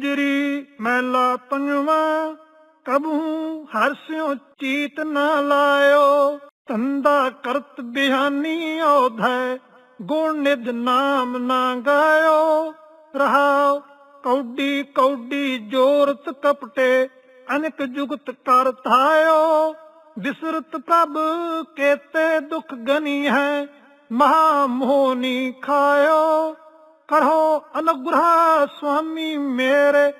ਗੂਜਰੀ ਮੈਲਾ ਪੰਜਵਾ, ਕਬਹੂ ਹਰਸਿਓ ਚੀਤ ਨਾ ਲਾਇਓ। ਤੰਦਾ ਕਰਤ ਬਿਹਾਨੀ ਔਧੈ, ਗੁਣ ਨਿਧ ਨਾਮ ਨਾ ਗਾਇਓ। ਰਹਾਉ ਕੌਡੀ ਕੌਡੀ ਜੋਰਤ ਕਪਟੇ, ਅਨਕ ਜੁਗਤ ਕਰ ਥਾਇਓ ਵਿਸਰਤ ਪ੍ਰਭ ਕੇਤੇ ਦੁਖ ਗਨੀ ਹੈ, ਮਹਾ ਮੋਹਨੀ ਖਾਇਓ। ਕਰੋ ਅਨੁਗ੍ਰਹ ਸੁਆਮੀ ਮੇਰੇ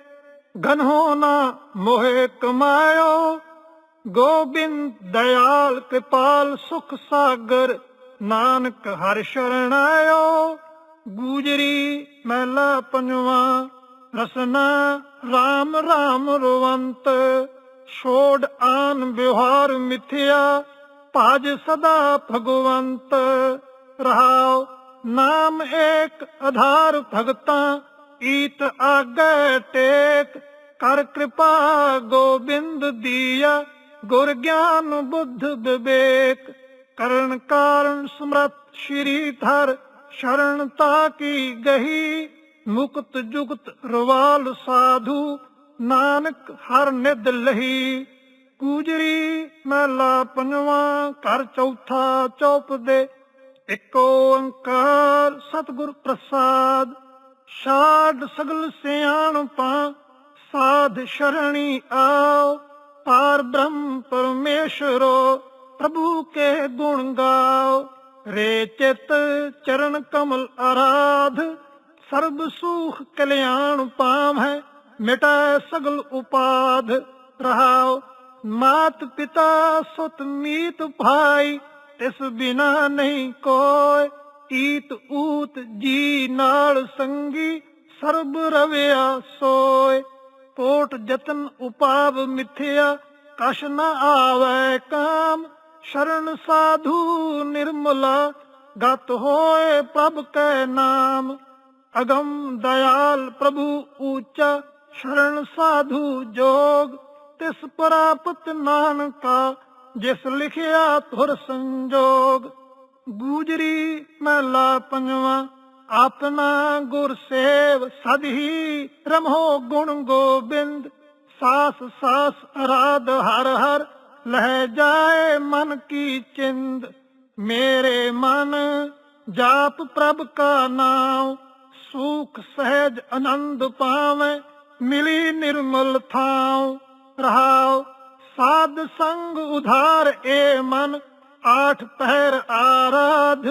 ਗਨਹੋ ਨਾ ਮੋਹਿ ਕਮਾਇਓ। ਗੋਬਿੰਦ ਦਇਆਲ ਕਿਰਪਾਲ ਸੁਖ ਸਾਗਰ, ਨਾਨਕ ਹਰਿ ਸ਼ਰਨ ਆਇਓ। ਗੂਜਰੀ ਮਹਿਲਾ ਪੰਜਵਾ, ਰਸਨਾ RAM RAM ਰਵੰਤ, ਛੋੜ ਆਨ ਵਿਵਹਾਰ ਮਿਥਿਆ, ਭਾਜ ਸਦਾ ਭਗਵੰਤ ਰਹਾਉ ਨਾਮ ਏਕ ਆਧਾਰ ਭਗਤਾਂ, ਈਤ ਆਗੇ ਟੇਕ। ਕਰ ਕਿਰਪਾ ਗੋਬਿੰਦ ਦੀਆ, ਗੁਰ ਗਿਆਨ ਬੁੱਧ ਵਿਵੇਕ। ਕਰਨ ਕਾਰਨ ਸਮਰਤ ਸ਼੍ਰੀ ਧਰ, ਸ਼ਰਨ ਤਾ ਕੀ ਗਹੀ। ਮੁਕਤ ਜੁਗਤ ਰਵਾਲ ਸਾਧੂ, ਨਾਨਕ ਹਰ ਨਿਦ ਲਹੀ। ਕੂਜਰੀ ਮਹਿਲਾ ਪੰਜਵਾ, ਘਰ ਚੌਥਾ ਚੌਪ ਦੇ ਇਕ ਓੰਕਾਰ ਸਤਿਗੁਰ ਪ੍ਰਸਾਦ ਛਾੜ ਸਗਲ ਸਿਆਣਪਾਂ ਸਾਧ ਸ਼ਰਣੀ ਆਓ, ਪਾਰ ਬ੍ਰਹਮ ਪਰਮੇਸ਼ਰੋ, ਪ੍ਰਭੂ ਕੇ ਗੁਣ ਗਾਓ। ਰੇ ਚਿਤ ਚਰਨ ਕਮਲ ਆਰਾਧ, ਸਰਬ ਸੁਖ ਕਲਿਆਣ ਪਾਵੈ ਮਿਟੈ ਸਗਲ ਉਪਾਧ ਰਹਾਓ। ਮਾਤ ਪਿਤਾ ਸੁਤ ਮੀਤ ਭਾਈ ਤਿਸ ਬਿਨਾ ਨਹੀਂ ਕੋਇ ਈਤ ਊਤ ਜੀ ਨਾਲ ਸੰਗੀ, ਸਰਬ ਰਵਿਆ ਸੋਏ। ਕੋਟ ਜਤਨ ਉਪਾਵ ਮਿਥਿਆ, ਕਛ ਨ ਆਵੈ ਕਾਮ। ਸ਼ਰਨ ਸਾਧੂ ਨਿਰਮਲਾ, ਗਤ ਹੋਏ ਪ੍ਰਭ ਕੈ ਨਾਮ। ਅਗਮ ਦਇਆਲ ਪ੍ਰਭੂ ਊਚਾ, ਸ਼ਰਨ ਸਾਧੂ ਜੋਗ। ਤਿਸ ਪ੍ਰਾਪਤ ਨਾਨਕਾ ਜਿਸ ਲਿਖਿਆ ਤੁਰ ਸੰਜੋਗ ਗੂਜਰੀ ਮਹਿਲਾ ਪੰਜਵਾ, ਆਪਣਾ ਗੁਰ ਸੇਵ ਸਦ ਹੀ ਰਮੋ ਗੁਣ ਗੋਬਿੰਦ, ਸਾਸ ਸਾਸ ਅਰਾਧ ਹਰ ਹਰ ਲਹਿ ਜਾਏ ਮਨ ਕੀ ਚਿੰਦ, ਮੇਰੇ ਮਨ ਜਾਪ ਪ੍ਰਭ ਕਾ ਨਾਮ ਸੁਖ ਸਹਿਜ ਆਨੰਦ ਪਾਵੇਂ, ਮਿਲੀ ਨਿਰਮਲ ਥਾਉ, ਰਹਾਉ ਸਾਧ ਸੰਗ ਉਧਾਰ ਏ ਮਨ, ਆਠ ਪਹਿਰ ਆਰਾਧ,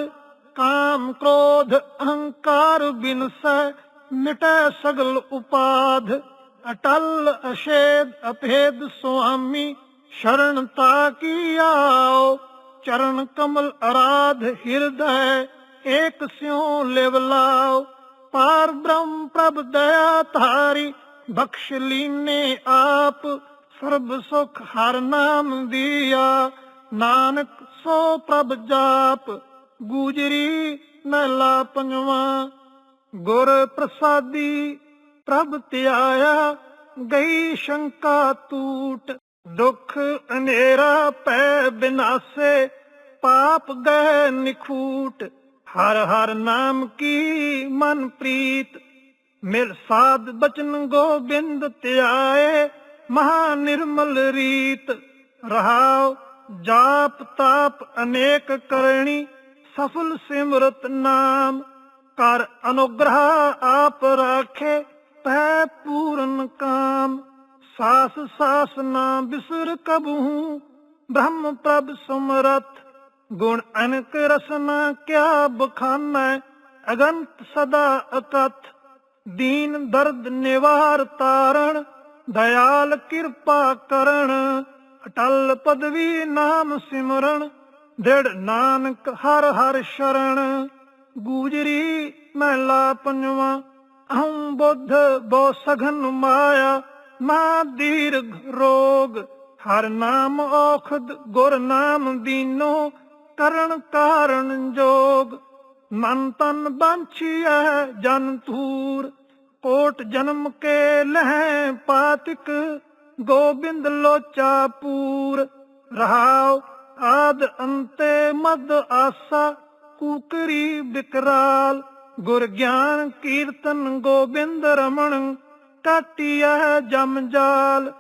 ਕਾਮ ਕ੍ਰੋਧ ਅਹੰਕਾਰ ਬਿਨਸੈ, ਮਿਟੈ ਸਗਲ ਉਪਾਧ, ਅਟਲ ਅਸ਼ੇਦ ਅਭੇਦ ਸੁਆਮੀ, ਸ਼ਰਨ ਤਾ ਕੀ ਆਓ? ਚਰਨ ਕਮਲ ਅਰਾਧ ਹਿਰਦੈ, ਏਕ ਸਿਉ ਲਿਵ ਲਾਓ। ਪਾਰ ਬ੍ਰਹਮ ਪ੍ਰਭ ਦਇਆ ਧਾਰੀ, ਬਖਸ਼ ਲੀਨੇ ਆਪ ਸਰਬ ਸੁਖ ਹਰ ਨਾਮ ਦੀਆ। ਨਾਨਕ ਸੋ ਪ੍ਰਭ ਜਾਪ, ਗੂਜਰੀ ਮਹਿਲਾ ਪੰਜਵਾ। ਗੁਰ ਪ੍ਰਸਾਦੀ ਪ੍ਰਭ ਧਿਆਇਆ, ਗਈ ਸ਼ੰਕਾ ਟੂਟ ਦੁਖ ਹਨੇਰਾ ਪੈ ਬਿਨਾਸੇ, ਪਾਪ ਗਏ ਨਿਖੂਟ। ਹਰ ਹਰ ਨਾਮ ਕੀ ਮਨ ਪ੍ਰੀਤ, ਮਿਲ ਸਾਧ ਬਚਨ ਗੋਬਿੰਦ ਧਿਆਏ। ਮਹਾ ਨਿਰਮਲ ਰੀਤ ਰਹਾਉ, ਜਾਪ ਤਾਪ ਅਨੇਕ ਕਰਣੀ, ਸਫਲ ਸਿਮਰਤ ਨਾਮ। ਕਰ ਅਨੁਗ੍ਰਹ ਆਪ ਰਾਖੇ ਪੈ ਪੂਰਨ ਕਾਮ। ਸਾਸ ਸਾਸ ਨਾ ਬਿਸਰ ਕਬਹੂ, ਬ੍ਰਹਮ ਪ੍ਰਭ ਸਮਰਥ। ਗੁਣ ਅਨਕ ਰਸਨਾ ਕਿਆ ਬਖਾਨੈ, ਅਗੰਤ ਸਦਾ ਅਕਥ। ਦੀਨ ਦਰਦ ਨਿਵਾਰ ਤਾਰਣ ਦਇਆਲ ਕਿਰਪਾ ਕਰਨ, ਅਟਲ ਪਦਵੀ ਨਾਮ ਸਿਮਰਨ ਦਿੜ ਨਾਨਕ ਹਰ ਹਰ ਸ਼ਰਣ ਗੂਜਰੀ ਮਹਿਲਾ ਪੰਜਵਾ, ਅਹੰ ਬੁੱਧ ਬੋ ਸਘਨ ਮਾਇਆ ਮਾ ਦੀਰਘ ਰੋਗ। ਹਰ ਨਾਮ ਔਖਦ ਗੁਰ ਨਾਮ ਦੀਨੋ, ਕਰਨ ਕਾਰਨ ਜੋਗ। ਮਨ ਤਨ ਬਾਂਛੀਐ ਜਨ ਤੂਰ ਕੋਟ ਜਨਮ ਕੇ ਲਹਿ ਪਾਤਿਕ, ਗੋਬਿੰਦ ਲੋਚਾ ਪੂਰ। ਰਹਾਉ ਆਦ ਅੰਤੇ ਮਦ ਆਸਾ, ਕੂਕਰੀ ਬਿਕਰਾਲ। ਗੁਰ ਗਿਆਨ ਕੀਰਤਨ ਗੋਬਿੰਦ ਰਮਣ ਕਾਟਿਆ ਜਮ ਜਾਲ।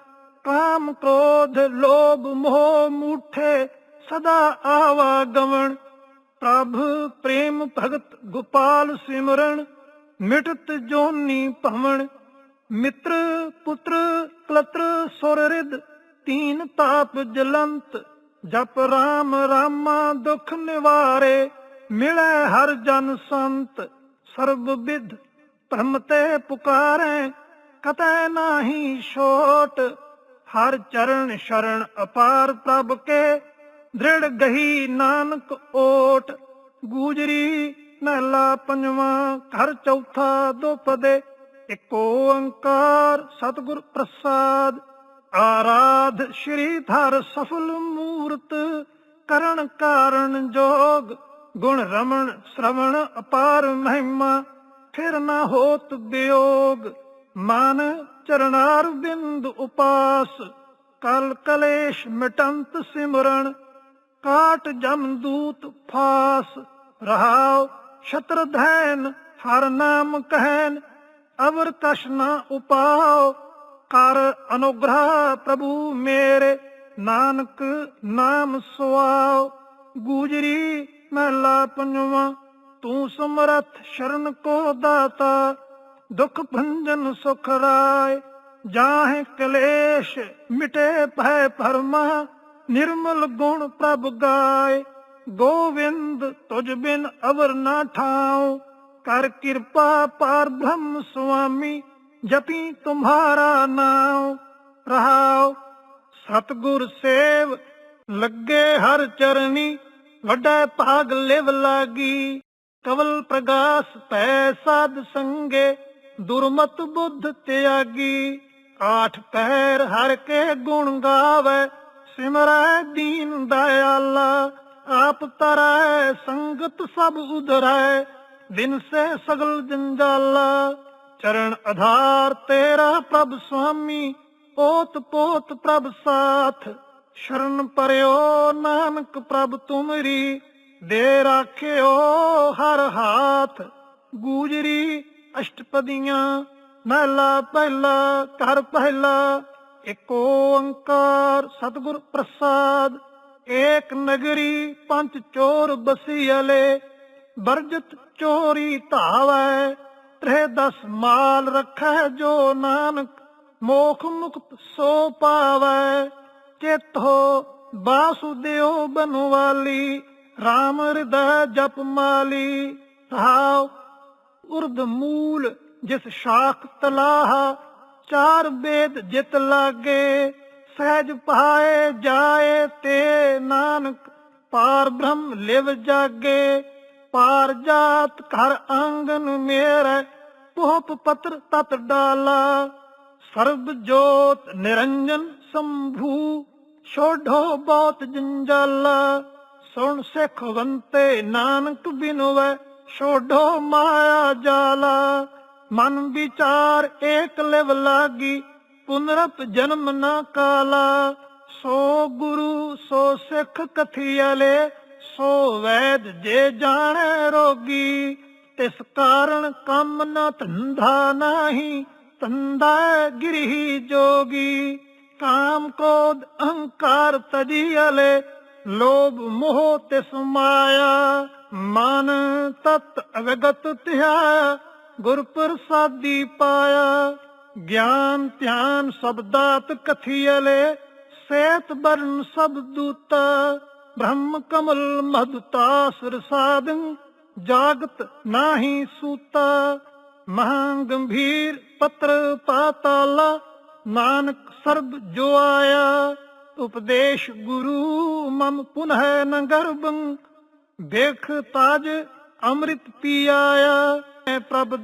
ਕਾਮ ਕ੍ਰੋਧ ਲੋਭ ਮੋਹ ਮੂਠੇ, ਸਦਾ ਆਵਾ ਗਵਣ। ਪ੍ਰਭ ਪ੍ਰੇਮ ਭਗਤ ਗੋਪਾਲ ਸਿਮਰਨ ਮਿਟਤ ਜੋਨੀ ਭਵਨ, ਮਿੱਤਰ ਪੁੱਤਰ ਕਲਤਰ ਸੁਰ ਰਿਦ ਤੀਨ ਤਾਪ ਜਲੰਤ, ਜਪ ਰਾਮ ਰਾਮਾ ਦੁਖ ਨਿਵਾਰੇ, ਮਿਲੈ ਹਰ ਜਨ ਸੰਤ, ਸਰਬ ਵਿਦ ਭ੍ਰਮ ਤੇ ਪੁਕਾਰੈ, ਕਤੈ ਨਾਹੀ ਛੋਟ, ਹਰ ਚਰਨ ਸ਼ਰਨ ਅਪਾਰ ਪ੍ਰਭ ਕੇ, ਦ੍ਰਿੜ ਗਹੀ ਨਾਨਕ ਓਟ, ਗੂਜਰੀ ਮਹਿਲਾ ਪੰਜਵਾਂ, ਘਰ ਚੌਥਾ ਦੋਪਦੇ ਇੱਕ ਓੰਕਾਰ, ਸਤਿਗੁਰ ਪ੍ਰਸਾਦ। ਆਰਾਧ ਸ਼੍ਰੀ ਧਰ ਸਫਲ ਮੂਰਤ, ਕਰਨ ਕਾਰਨ ਜੋਗ। ਗੁਣ ਰਮਣ, ਸ਼ਰਵਣ ਅਪਾਰ ਮਹਿਮਾ, ਫਿਰ ਨਾ ਹੋਤ ਵਿਯੋਗ ਮਨ ਚਰਨਾਰ ਬਿੰਦ ਉਪਾਸ, ਕਲ ਕਲੇਸ਼ ਮਿਟੰਤ ਸਿਮਰਨ। ਕਾਟ ਜਮ ਦੂਤ ਫਾਸ, ਰਹਾਉ ਛਤਰ ਧੈਨ, ਹਰ ਨਾਮ ਕਹਿਨ, ਅਵਰ ਕਛ ਨਾ ਉਪਾਉ ਕਰ ਅਨੁਗ੍ਰਹ ਪ੍ਰਭੂ ਮੇਰੇ, ਨਾਨਕ ਨਾਮ ਸੁਆਉ ਗੂਜਰੀ ਮਹਿਲਾ ਪੰਜਵਾਂ, ਤੂੰ ਸਮਰਥ ਸ਼ਰਨ ਕੋ ਦਾਤਾ, ਦੁਖ ਭੰਜਨ ਸੁਖ ਰਾਏ। ਜਾਹੇ ਕਲੇਸ਼ ਮਿਟੇ ਭੈ ਪਰਮਾ ਨਿਰਮਲ ਗੁਣ ਪ੍ਰਭ ਗਾਏ। ਗੋਵਿੰਦ ਤੁਝ ਬਿਨ ਅਵਰ ਨਾ ਠਾਉ। ਕਰ ਕਿਰਪਾ ਪਾਰ ਬ੍ਰਹਮ ਸੁਆਮੀ, ਜਪੀ ਤੁਮਹਾਰਾ ਨਾਮ ਰਹਾਉ, ਸਤਗੁਰ ਸੇਵ, ਲੱਗੇ ਹਰ ਚਰਨੀ ਵੱਡਾ ਭਾਗ ਲਿਵ ਲਾਗੀ। ਕਵਲ ਪ੍ਰਗਾਸ ਪੈ ਸਾਧ ਸੰਗੇ, ਦੁਰਮਤ ਬੁੱਧ ਤਿਆਗੀ। ਆਠ ਪੈਰ ਹਰ ਕੇ ਗੁਣ ਗਾਵੇ, ਸਿਮਰੈ ਦੀਨ ਆਪ ਤਰੈ, ਸੰਗਤ ਸਭ ਉਧਰੈ ਦਿਨ ਸੇ ਸਗਲ ਜੰਜਾਲਾ ਚਰਨ ਆਧਾਰ ਤੇਰਾ ਪ੍ਰਭ ਸੁਆਮੀ ਓਤ ਪੋਤ ਪ੍ਰਭ ਸਾਥ। ਸ਼ਰਨ ਪਰਿਓ ਨਾਨਕ ਪ੍ਰਭ ਤੁਮਰੀ, ਦੇ ਰਾਖਿਓ ਹਰ ਹਾਥ। ਗੂਜਰੀ ਅਸ਼ਟਪਦੀਆਂ, ਮਹਿਲਾ ਪਹਿਲਾ, ਘਰ ਪਹਿਲਾ, ਏਕ ਓੰਕਾਰ ਸਤਿਗੁਰ ਪ੍ਰਸਾਦ। ਏਕ ਨਗਰੀ ਪੰਜ ਚੋਰ ਬਸੀਲੇ ਬਰਜਤ ਚੋਰੀ ਧਾਵੈ ਤ੍ਰੇ ਦਸ ਮਾਲ ਰੱਖੈ ਜੋ ਨਾਨਕ, ਮੋਖ ਮੁਕਤ ਸੋ ਪਾਵੈ। ਚੇਤੋ ਬਾਸੁਦੇਵ ਬਨਵਾਲੀ RAM ਹਿਰਦੈ ਜਪ ਮਾਲੀ। ਰਹਾਉ ਉਰਦ ਮੂਲ ਜਿਸ ਸ਼ਾਖ ਤਲਾਹ, ਚਾਰ ਬੇਦ ਜਿਤ ਲਾਗੇ। ਸਹਿਜ ਪਾਏ ਜਾਏ ਤੇ ਨਾਨਕ, ਪਾਰ ਬ੍ਰਹਮ ਲਿਵ ਜਾਗੇ। ਪਾਰ ਜਾਤ ਘਰ ਆਂਗਨ ਮੇਰੇ ਪੋਪ ਪਤਰ ਤਤ ਡਾਲਾ। ਸਰਬ ਜੋਤ ਨਿਰੰਜਨ ਸੰਭੂ, ਛੋਢੋ ਬਹੁਤ ਜੰਜਾਲਾ। ਸੁਣ ਸਿੱਖ ਵੰਤੇ ਨਾਨਕ ਬਿਨਵੈ, ਛੋਢੋ ਮਾਇਆ ਜਾਲਾ। ਮਨ ਵਿਚਾਰ ਏਕ ਲਿਵ ਲਾਗੀ ਪੁਨਰਪ ਜਨਮ ਨਾ ਕਾਲਾ, ਸੋ ਗੁਰੂ, ਸੋ ਸਿੱਖ ਕਥੀਲੇ ਸੋ ਵੈਦ ਜੇ ਜਾਣੈ ਰੋਗੀ, ਤਿਸ ਕਾਰਨ ਕੰਮ ਨਾ ਧੰਧਾ ਨਾਹੀ, ਧੰਦਾ ਗਿਰਹੀ ਜੋਗੀ। ਕਾਮ ਕੋਦ ਅਹੰਕਾਰ ਤਜੀਲੇ ਲੋਭ ਮੋਹ ਤਿਸ ਮਾਇਆ। ਮਨ ਤਤ ਅਵਗਤ ਧਿਆ, ਗੁਰ ਪ੍ਰਸਾਦੀ ਪਾਇਆ। ਗਿਆਨ, ਧਿਆਨ ਸਬਦਾਤ ਕਥੀਲੇ ਸੇਤ ਬਰਨ ਸਬ ਬ੍ਰਹਮ ਕਮਲ ਮਹਦਤਾਸ ਰਸਾਦੰ, ਜਾਗਤ ਨਾਹੀ ਸੂਤਾ। ਮਹਾਂ ਗੰਭੀਰ ਪਤਰ ਪਾਤਾਲਾ, ਨਾਨਕ ਸਰਬ ਜੋ ਆਇਆ। ਉਪਦੇਸ਼ ਗੁਰੂ ਮਮ ਪੁਨਹ ਨ ਗਰਭੰ। ਦੇਖ ਤਾਜ ਅੰਮ੍ਰਿਤ ਪੀ ਆਇਆ ਪ੍ਰਭ